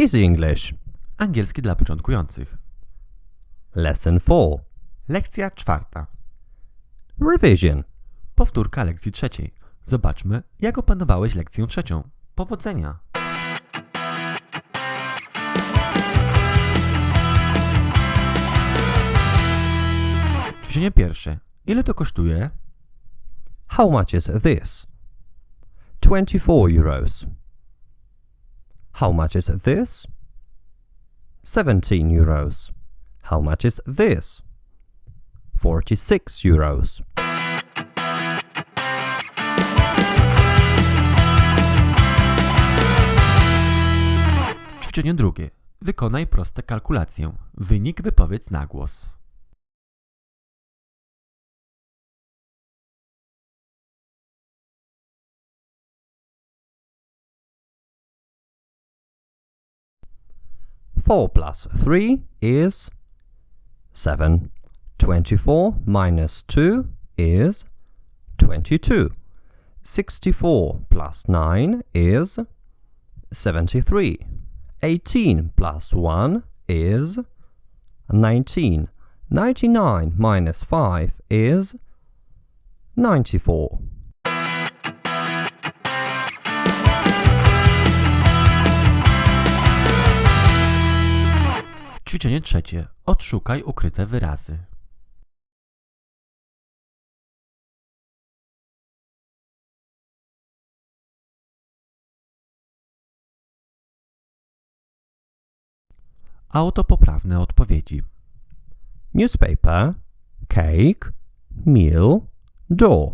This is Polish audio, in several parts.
Easy English. Angielski dla początkujących. Lesson 4. Lekcja czwarta. Revision. Powtórka lekcji trzeciej. Zobaczmy, jak opanowałeś lekcję trzecią. Powodzenia! Ćwiczenie pierwsze. Ile to kosztuje? How much is this? 24 euros. How much is this? 17 euros. How much is this? 46 euros. Ćwiczenie drugie. Wykonaj proste kalkulację. Wynik wypowiedz na głos. 4 plus 3 is 7. 24 minus 2 is 22. 64 plus 9 is 73. 18 plus 1 is 19. 99 minus 5 is 94. Ćwiczenie trzecie. Odszukaj ukryte wyrazy. Autopoprawne odpowiedzi. Newspaper, cake, meal, door.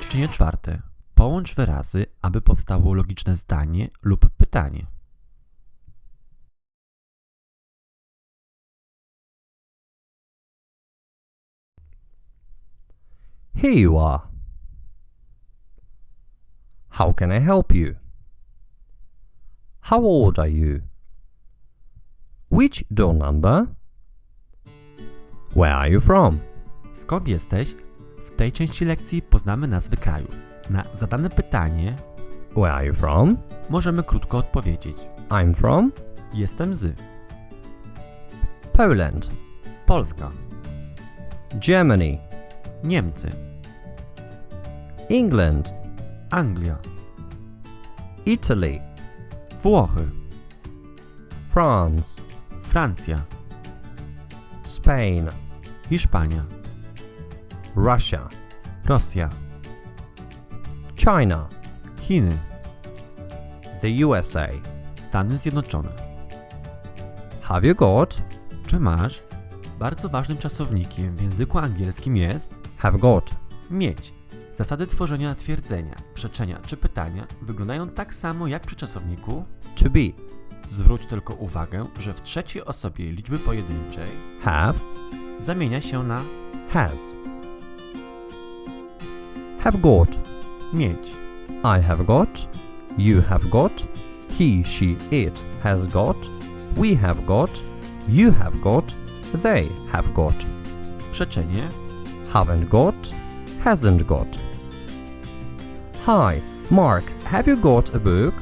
Ćwiczenie czwarte. Połącz wyrazy, aby powstało logiczne zdanie lub pytanie. Here you are. How can I help you? How old are you? Which door number? Where are you from? Skąd jesteś? W tej części lekcji poznamy nazwy krajów. Na zadane pytanie Where are you from? możemy krótko odpowiedzieć. I'm from Jestem z Poland, Polska, Germany, Niemcy, England, Anglia, Italy, Włochy, France, Francja, Spain, Hiszpania, Russia, Rosja, China, Chiny, the USA. Stany Zjednoczone. Have you got? Czy masz? Bardzo ważnym czasownikiem w języku angielskim jest Have got. mieć. Zasady tworzenia twierdzenia, przeczenia czy pytania wyglądają tak samo jak przy czasowniku. To be. Zwróć tylko uwagę, że w trzeciej osobie liczby pojedynczej Have. zamienia się na Has. Have got. mieć. I have got. You have got. He, she, it has got. We have got. You have got. They have got. Przeczenie Haven't got. Hasn't got. Hi, Mark, have you got a book?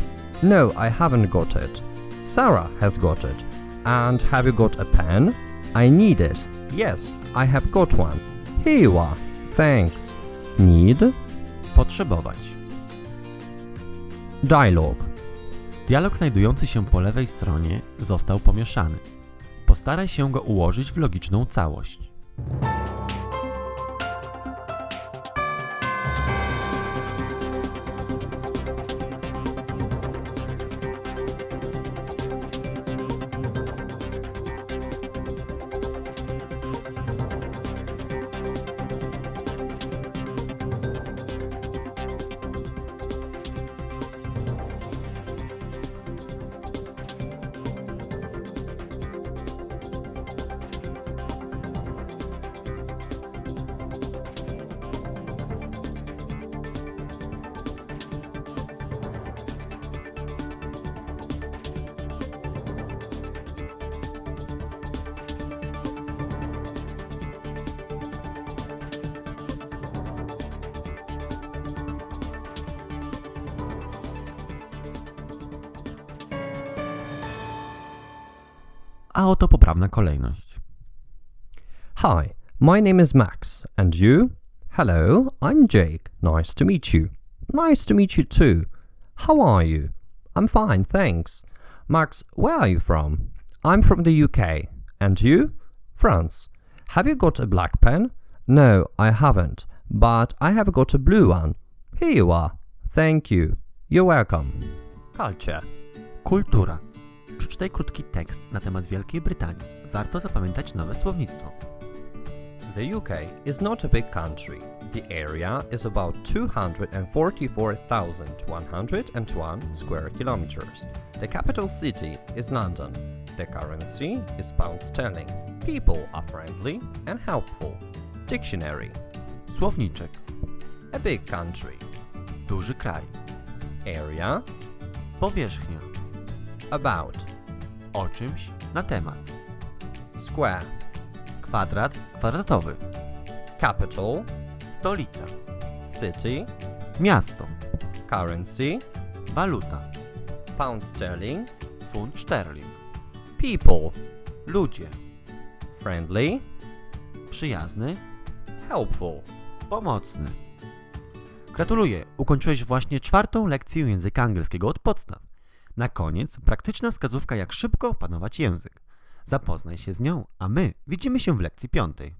No, I haven't got it. Sarah has got it. And have you got a pen? I need it. Yes, I have got one. Here you are. Thanks. Need? potrzebować. Dialogue. Dialog znajdujący się po lewej stronie został pomieszany. Postaraj się go ułożyć w logiczną całość. A oto poprawna kolejność. Hi, my name is Max, and you? Hello, I'm Jake. Nice to meet you. Nice to meet you too. How are you? I'm fine, thanks. Max, where are you from? I'm from the UK. And you? France. Have you got a black pen? No, I haven't, but I have got a blue one. Here you are. Thank you. You're welcome. Culture. Kultura. Przeczytaj krótki tekst na temat Wielkiej Brytanii. Warto zapamiętać nowe słownictwo. The UK is not a big country. The area is about 244,101 square kilometers. The capital city is London. The currency is pound sterling. People are friendly and helpful. Dictionary. Słowniczek. A big country. Duży kraj. Area. Powierzchnia. About. O czymś na temat. Square. Kwadrat kwadratowy. Capital. Stolica. City. Miasto. Currency. Waluta. Pound sterling. Funt szterling. People. Ludzie. Friendly. Przyjazny. Helpful. Pomocny. Gratuluję, ukończyłeś właśnie czwartą lekcję języka angielskiego od podstaw. Na koniec praktyczna wskazówka, jak szybko opanować język. Zapoznaj się z nią, a my widzimy się w lekcji piątej.